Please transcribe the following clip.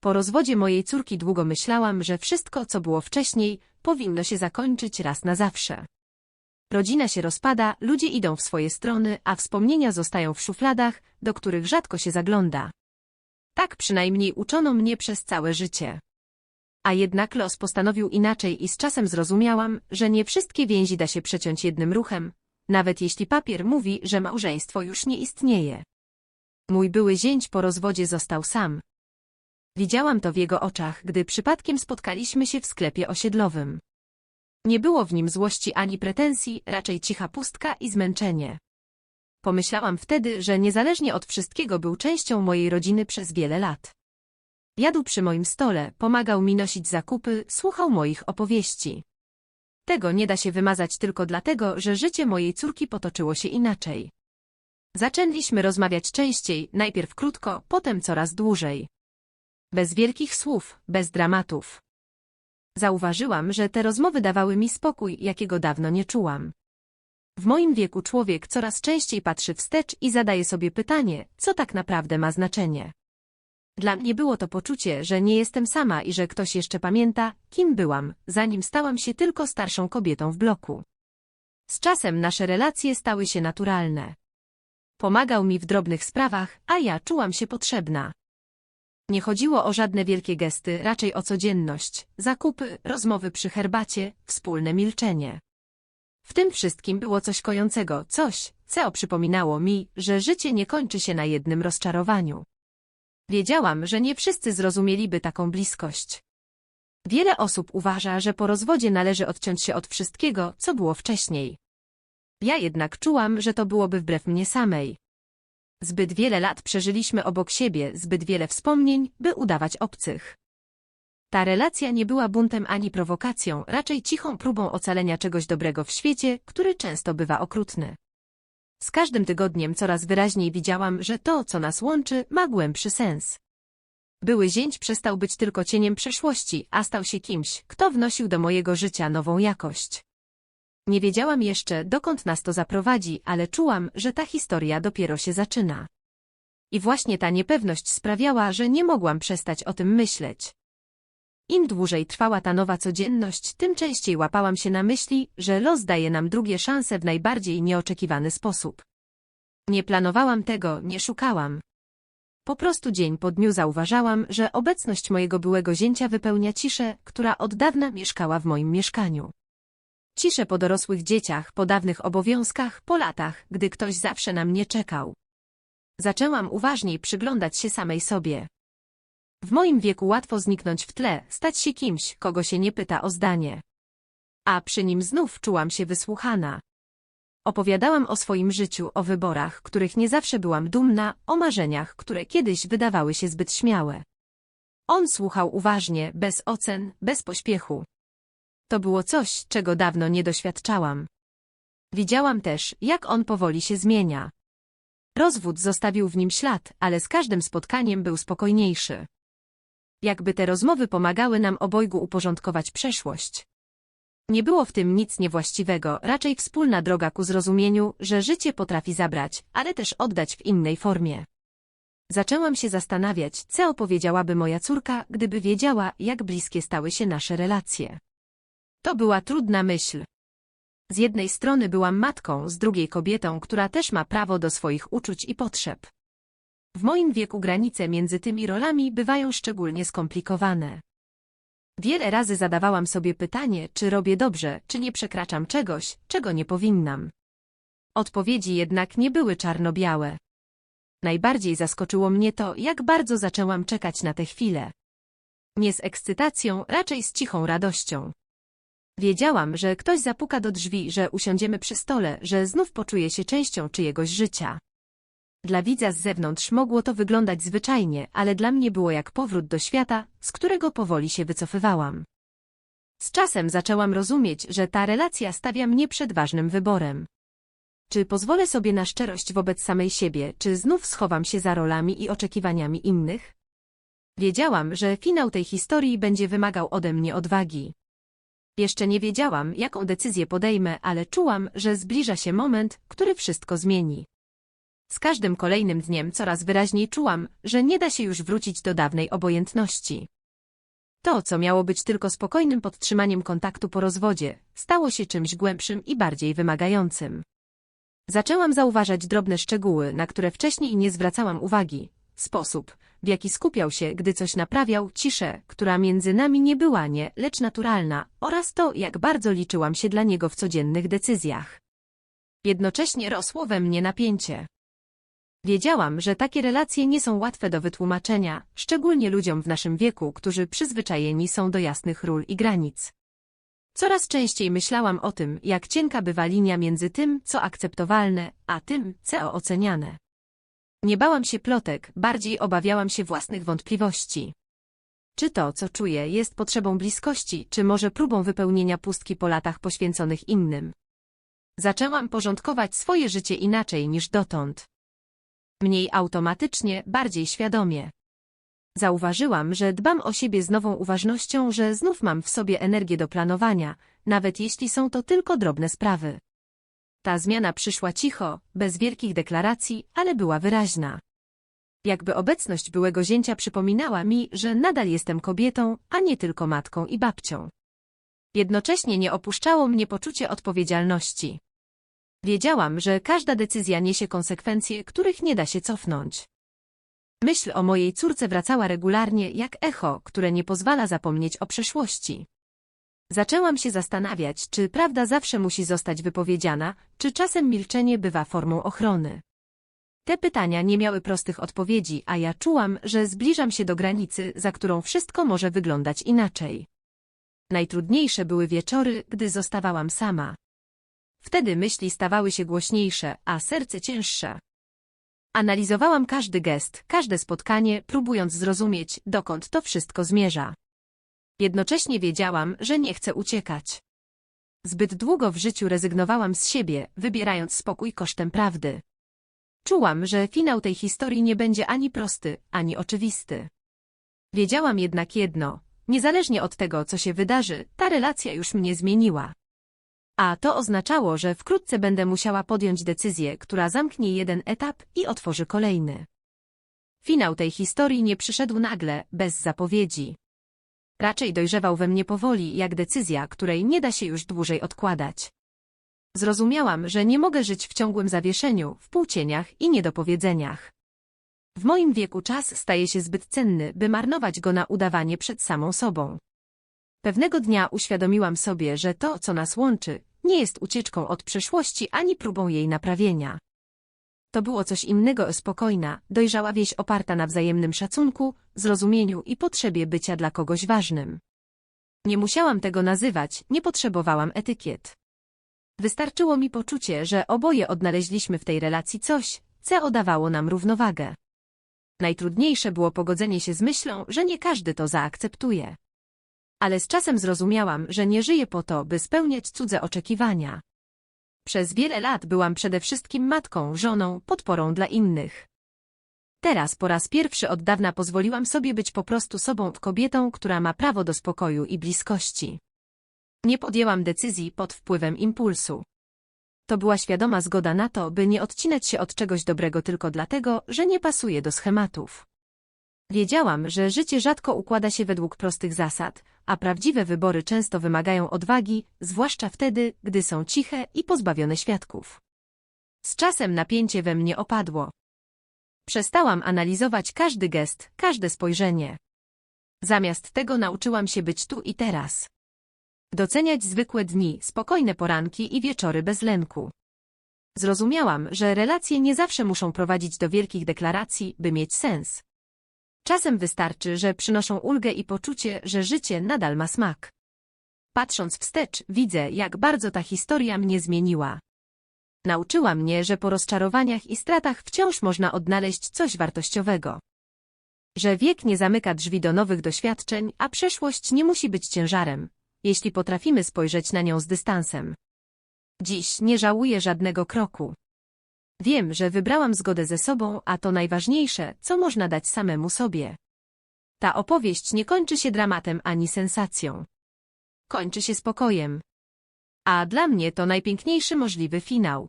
Po rozwodzie mojej córki długo myślałam, że wszystko, co było wcześniej, powinno się zakończyć raz na zawsze. Rodzina się rozpada, ludzie idą w swoje strony, a wspomnienia zostają w szufladach, do których rzadko się zagląda. Tak przynajmniej uczono mnie przez całe życie. A jednak los postanowił inaczej i z czasem zrozumiałam, że nie wszystkie więzi da się przeciąć jednym ruchem, nawet jeśli papier mówi, że małżeństwo już nie istnieje. Mój były zięć po rozwodzie został sam. Widziałam to w jego oczach, gdy przypadkiem spotkaliśmy się w sklepie osiedlowym. Nie było w nim złości ani pretensji, raczej cicha pustka i zmęczenie. Pomyślałam wtedy, że niezależnie od wszystkiego był częścią mojej rodziny przez wiele lat. Jadł przy moim stole, pomagał mi nosić zakupy, słuchał moich opowieści. Tego nie da się wymazać tylko dlatego, że życie mojej córki potoczyło się inaczej. Zaczęliśmy rozmawiać częściej, najpierw krótko, potem coraz dłużej. Bez wielkich słów, bez dramatów. Zauważyłam, że te rozmowy dawały mi spokój, jakiego dawno nie czułam. W moim wieku człowiek coraz częściej patrzy wstecz i zadaje sobie pytanie, co tak naprawdę ma znaczenie. Dla mnie było to poczucie, że nie jestem sama i że ktoś jeszcze pamięta, kim byłam, zanim stałam się tylko starszą kobietą w bloku. Z czasem nasze relacje stały się naturalne. Pomagał mi w drobnych sprawach, a ja czułam się potrzebna. Nie chodziło o żadne wielkie gesty, raczej o codzienność, zakupy, rozmowy przy herbacie, wspólne milczenie. W tym wszystkim było coś kojącego, coś, co przypominało mi, że życie nie kończy się na jednym rozczarowaniu. Wiedziałam, że nie wszyscy zrozumieliby taką bliskość. Wiele osób uważa, że po rozwodzie należy odciąć się od wszystkiego, co było wcześniej. Ja jednak czułam, że to byłoby wbrew mnie samej. Zbyt wiele lat przeżyliśmy obok siebie, zbyt wiele wspomnień, by udawać obcych. Ta relacja nie była buntem ani prowokacją, raczej cichą próbą ocalenia czegoś dobrego w świecie, który często bywa okrutny. Z każdym tygodniem coraz wyraźniej widziałam, że to, co nas łączy, ma głębszy sens. Były zięć przestał być tylko cieniem przeszłości, a stał się kimś, kto wnosił do mojego życia nową jakość. Nie wiedziałam jeszcze, dokąd nas to zaprowadzi, ale czułam, że ta historia dopiero się zaczyna. I właśnie ta niepewność sprawiała, że nie mogłam przestać o tym myśleć. Im dłużej trwała ta nowa codzienność, tym częściej łapałam się na myśli, że los daje nam drugie szanse w najbardziej nieoczekiwany sposób. Nie planowałam tego, nie szukałam. Po prostu dzień po dniu zauważałam, że obecność mojego byłego zięcia wypełnia ciszę, która od dawna mieszkała w moim mieszkaniu. Ciszę po dorosłych dzieciach, po dawnych obowiązkach, po latach, gdy ktoś zawsze na mnie czekał. Zaczęłam uważniej przyglądać się samej sobie. W moim wieku łatwo zniknąć w tle, stać się kimś, kogo się nie pyta o zdanie. A przy nim znów czułam się wysłuchana. Opowiadałam o swoim życiu, o wyborach, których nie zawsze byłam dumna, o marzeniach, które kiedyś wydawały się zbyt śmiałe. On słuchał uważnie, bez ocen, bez pośpiechu. To było coś, czego dawno nie doświadczałam. Widziałam też, jak on powoli się zmienia. Rozwód zostawił w nim ślad, ale z każdym spotkaniem był spokojniejszy. Jakby te rozmowy pomagały nam obojgu uporządkować przeszłość. Nie było w tym nic niewłaściwego, raczej wspólna droga ku zrozumieniu, że życie potrafi zabrać, ale też oddać w innej formie. Zaczęłam się zastanawiać, co opowiedziałaby moja córka, gdyby wiedziała, jak bliskie stały się nasze relacje. To była trudna myśl. Z jednej strony byłam matką, z drugiej kobietą, która też ma prawo do swoich uczuć i potrzeb. W moim wieku granice między tymi rolami bywają szczególnie skomplikowane. Wiele razy zadawałam sobie pytanie, czy robię dobrze, czy nie przekraczam czegoś, czego nie powinnam. Odpowiedzi jednak nie były czarno-białe. Najbardziej zaskoczyło mnie to, jak bardzo zaczęłam czekać na tę chwilę. Nie z ekscytacją, raczej z cichą radością. Wiedziałam, że ktoś zapuka do drzwi, że usiądziemy przy stole, że znów poczuję się częścią czyjegoś życia. Dla widza z zewnątrz mogło to wyglądać zwyczajnie, ale dla mnie było jak powrót do świata, z którego powoli się wycofywałam. Z czasem zaczęłam rozumieć, że ta relacja stawia mnie przed ważnym wyborem. Czy pozwolę sobie na szczerość wobec samej siebie, czy znów schowam się za rolami i oczekiwaniami innych? Wiedziałam, że finał tej historii będzie wymagał ode mnie odwagi. Jeszcze nie wiedziałam, jaką decyzję podejmę, ale czułam, że zbliża się moment, który wszystko zmieni. Z każdym kolejnym dniem coraz wyraźniej czułam, że nie da się już wrócić do dawnej obojętności. To, co miało być tylko spokojnym podtrzymaniem kontaktu po rozwodzie, stało się czymś głębszym i bardziej wymagającym. Zaczęłam zauważać drobne szczegóły, na które wcześniej nie zwracałam uwagi. Sposób, w jaki skupiał się, gdy coś naprawiał, ciszę, która między nami nie była nie, lecz naturalna, oraz to, jak bardzo liczyłam się dla niego w codziennych decyzjach. Jednocześnie rosło we mnie napięcie. Wiedziałam, że takie relacje nie są łatwe do wytłumaczenia, szczególnie ludziom w naszym wieku, którzy przyzwyczajeni są do jasnych ról i granic. Coraz częściej myślałam o tym, jak cienka bywa linia między tym, co akceptowalne, a tym, co oceniane. Nie bałam się plotek, bardziej obawiałam się własnych wątpliwości. Czy to, co czuję, jest potrzebą bliskości, czy może próbą wypełnienia pustki po latach poświęconych innym? Zaczęłam porządkować swoje życie inaczej niż dotąd. Mniej automatycznie, bardziej świadomie. Zauważyłam, że dbam o siebie z nową uważnością, że znów mam w sobie energię do planowania, nawet jeśli są to tylko drobne sprawy. Ta zmiana przyszła cicho, bez wielkich deklaracji, ale była wyraźna. Jakby obecność byłego zięcia przypominała mi, że nadal jestem kobietą, a nie tylko matką i babcią. Jednocześnie nie opuszczało mnie poczucie odpowiedzialności. Wiedziałam, że każda decyzja niesie konsekwencje, których nie da się cofnąć. Myśl o mojej córce wracała regularnie jak echo, które nie pozwala zapomnieć o przeszłości. Zaczęłam się zastanawiać, czy prawda zawsze musi zostać wypowiedziana, czy czasem milczenie bywa formą ochrony. Te pytania nie miały prostych odpowiedzi, a ja czułam, że zbliżam się do granicy, za którą wszystko może wyglądać inaczej. Najtrudniejsze były wieczory, gdy zostawałam sama. Wtedy myśli stawały się głośniejsze, a serce cięższe. Analizowałam każdy gest, każde spotkanie, próbując zrozumieć, dokąd to wszystko zmierza. Jednocześnie wiedziałam, że nie chcę uciekać. Zbyt długo w życiu rezygnowałam z siebie, wybierając spokój kosztem prawdy. Czułam, że finał tej historii nie będzie ani prosty, ani oczywisty. Wiedziałam jednak jedno, niezależnie od tego, co się wydarzy, ta relacja już mnie zmieniła. A to oznaczało, że wkrótce będę musiała podjąć decyzję, która zamknie jeden etap i otworzy kolejny. Finał tej historii nie przyszedł nagle, bez zapowiedzi. Raczej dojrzewał we mnie powoli, jak decyzja, której nie da się już dłużej odkładać. Zrozumiałam, że nie mogę żyć w ciągłym zawieszeniu, w półcieniach i niedopowiedzeniach. W moim wieku czas staje się zbyt cenny, by marnować go na udawanie przed samą sobą. Pewnego dnia uświadomiłam sobie, że to, co nas łączy, nie jest ucieczką od przeszłości ani próbą jej naprawienia. To było coś innego, spokojna, dojrzała wieś oparta na wzajemnym szacunku, zrozumieniu i potrzebie bycia dla kogoś ważnym. Nie musiałam tego nazywać, nie potrzebowałam etykiet. Wystarczyło mi poczucie, że oboje odnaleźliśmy w tej relacji coś, co oddawało nam równowagę. Najtrudniejsze było pogodzenie się z myślą, że nie każdy to zaakceptuje. Ale z czasem zrozumiałam, że nie żyję po to, by spełniać cudze oczekiwania. Przez wiele lat byłam przede wszystkim matką, żoną, podporą dla innych. Teraz po raz pierwszy od dawna pozwoliłam sobie być po prostu sobą, kobietą, która ma prawo do spokoju i bliskości. Nie podjęłam decyzji pod wpływem impulsu. To była świadoma zgoda na to, by nie odcinać się od czegoś dobrego tylko dlatego, że nie pasuje do schematów. Wiedziałam, że życie rzadko układa się według prostych zasad, a prawdziwe wybory często wymagają odwagi, zwłaszcza wtedy, gdy są ciche i pozbawione świadków. Z czasem napięcie we mnie opadło. Przestałam analizować każdy gest, każde spojrzenie. Zamiast tego nauczyłam się być tu i teraz. Doceniać zwykłe dni, spokojne poranki i wieczory bez lęku. Zrozumiałam, że relacje nie zawsze muszą prowadzić do wielkich deklaracji, by mieć sens. Czasem wystarczy, że przynoszą ulgę i poczucie, że życie nadal ma smak. Patrząc wstecz, widzę, jak bardzo ta historia mnie zmieniła. Nauczyła mnie, że po rozczarowaniach i stratach wciąż można odnaleźć coś wartościowego. Że wiek nie zamyka drzwi do nowych doświadczeń, a przeszłość nie musi być ciężarem, jeśli potrafimy spojrzeć na nią z dystansem. Dziś nie żałuję żadnego kroku. Wiem, że wybrałam zgodę ze sobą, a to najważniejsze, co można dać samemu sobie. Ta opowieść nie kończy się dramatem ani sensacją. Kończy się spokojem. A dla mnie to najpiękniejszy możliwy finał.